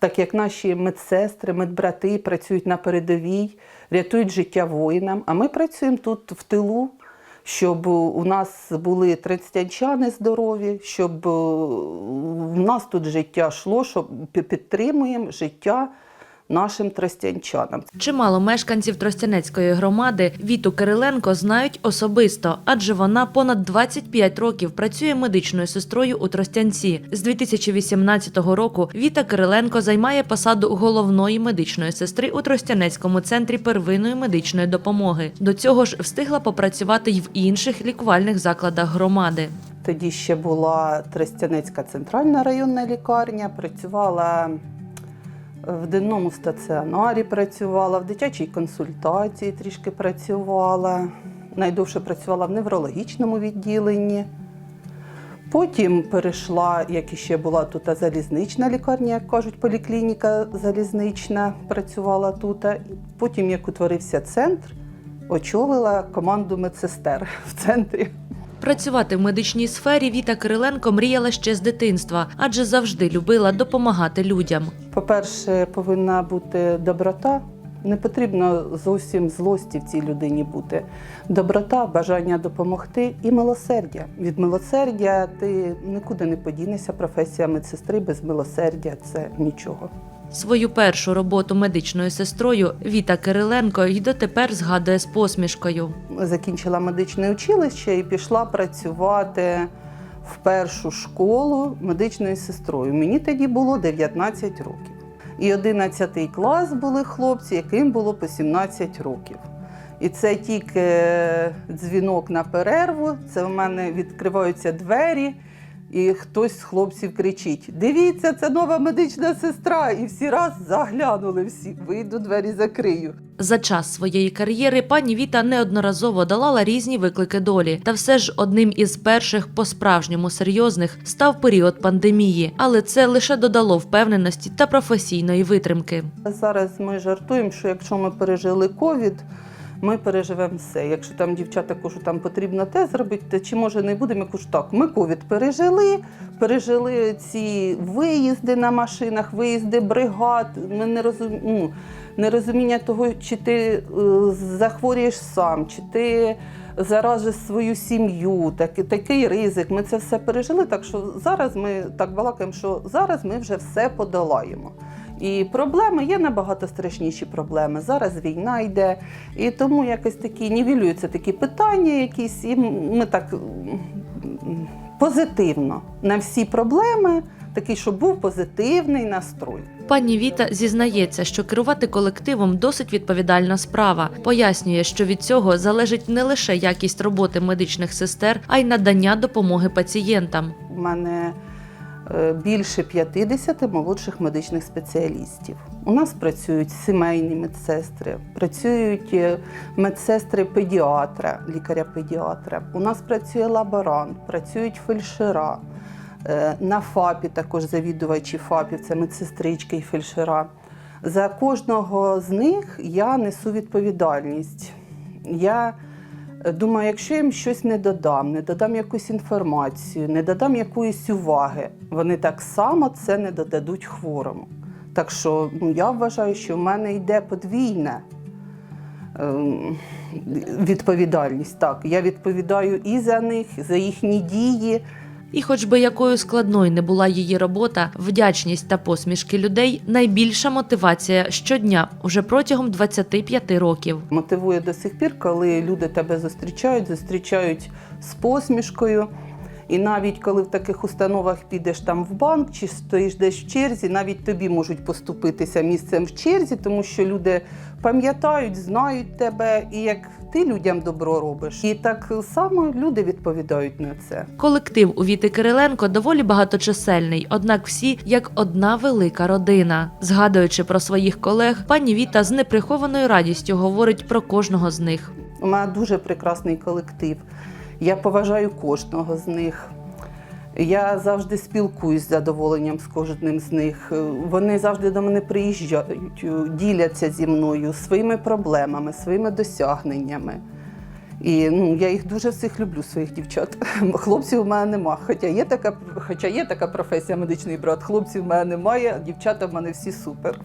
Так як наші медсестри, медбрати працюють на передовій, рятують життя воїнам, а ми працюємо тут в тилу, щоб у нас були тридцятянчани здорові, щоб у в нас тут життя йшло, щоб підтримуємо життя нашим тростянчанам. Чимало мешканців Тростянецької громади Віту Кириленко знають особисто, адже вона понад 25 років працює медичною сестрою у Тростянці. З 2018 року Віта Кириленко займає посаду головної медичної сестри у Тростянецькому центрі первинної медичної допомоги. До цього ж встигла попрацювати й в інших лікувальних закладах громади. Тоді ще була Тростянецька центральна районна лікарня, працювала в денному стаціонарі, працювала, в дитячій консультації трішки працювала. Найдовше працювала в неврологічному відділенні. Потім перейшла, як іще була тут залізнична лікарня, як кажуть, поліклініка залізнична працювала тут. Потім, як утворився центр, очолила команду медсестер в центрі. Працювати в медичній сфері Віта Кириленко мріяла ще з дитинства, адже завжди любила допомагати людям. По-перше, повинна бути доброта. Не потрібно зовсім злості в цій людині бути. Доброта, бажання допомогти і милосердя. Від милосердя ти нікуди не подінешся. Професія медсестри без милосердя це нічого. Свою першу роботу медичною сестрою Віта Кириленко й дотепер згадує з посмішкою. Закінчила медичне училище і пішла працювати в першу школу медичною сестрою. Мені тоді було 19 років. І 11 клас були хлопці, яким було по 17 років. І це тільки дзвінок на перерву, це в мене відкриваються двері, і хтось з хлопців кричить: Дивіться, це нова медична сестра! І всі раз заглянули всі. Вийду, двері закрию. За час своєї кар'єри пані Віта неодноразово долала різні виклики долі, та все ж одним із перших по-справжньому серйозних став період пандемії, але це лише додало впевненості та професійної витримки. Зараз ми жартуємо, що якщо ми пережили ковід, ми переживемо все. Якщо там дівчата кажуть, там потрібно те зробити, чи може не будемо? Я кажу, так, ми ковід пережили, пережили ці виїзди на машинах, виїзди бригад. Ми не розум... ну, нерозуміння того, чи ти е, захворієш сам, чи ти заражиш свою сім'ю, так, такий ризик. Ми це все пережили. Так що зараз ми так балакаємо, що зараз ми вже все подолаємо. І проблеми є набагато страшніші проблеми. Зараз війна йде, і тому якось такі нівелюються такі питання, якісь, і ми так позитивно на всі проблеми, такий, щоб був позитивний настрой. Пані Віта зізнається, що керувати колективом досить відповідальна справа. Пояснює, що від цього залежить не лише якість роботи медичних сестер, а й надання допомоги пацієнтам. У мене більше 50 молодших медичних спеціалістів. У нас працюють сімейні медсестри, працюють е, медсестри педіатра, лікаря-педіатра. У нас працює лаборант, працюють фельдшера. Е, На ФАПі також завідувачі ФАПів, це медсестрички і фельдшера. За кожного з них я несу відповідальність. Я Думаю, якщо я їм щось не додам, не додам якусь інформацію, не додам якоїсь уваги, вони так само це не додадуть хворому. Так що ну, я вважаю, що в мене йде подвійна ем, відповідальність. Так, я відповідаю і за них, за їхні дії. І хоч би якою складною не була її робота, вдячність та посмішки людей найбільша мотивація щодня уже протягом 25 років. Мотивує до сих пір, коли люди тебе зустрічають, зустрічають з посмішкою. І навіть коли в таких установах підеш там в банк чи стоїш десь в черзі, навіть тобі можуть поступитися місцем в черзі, тому що люди пам'ятають, знають тебе, і як ти людям добро робиш. І так само люди відповідають на це. Колектив у Віти Кириленко доволі багаточисельний, однак всі як одна велика родина. Згадуючи про своїх колег, пані Віта з неприхованою радістю говорить про кожного з них. У мене дуже прекрасний колектив. Я поважаю кожного з них. Я завжди спілкуюсь з задоволенням з кожним з них. Вони завжди до мене приїжджають, діляться зі мною своїми проблемами, своїми досягненнями. І ну, я їх дуже всіх люблю, своїх дівчат. Хлопців у мене нема. Хоча є така, хоча є така професія медичний брат, хлопців в мене немає, а дівчата в мене всі супер.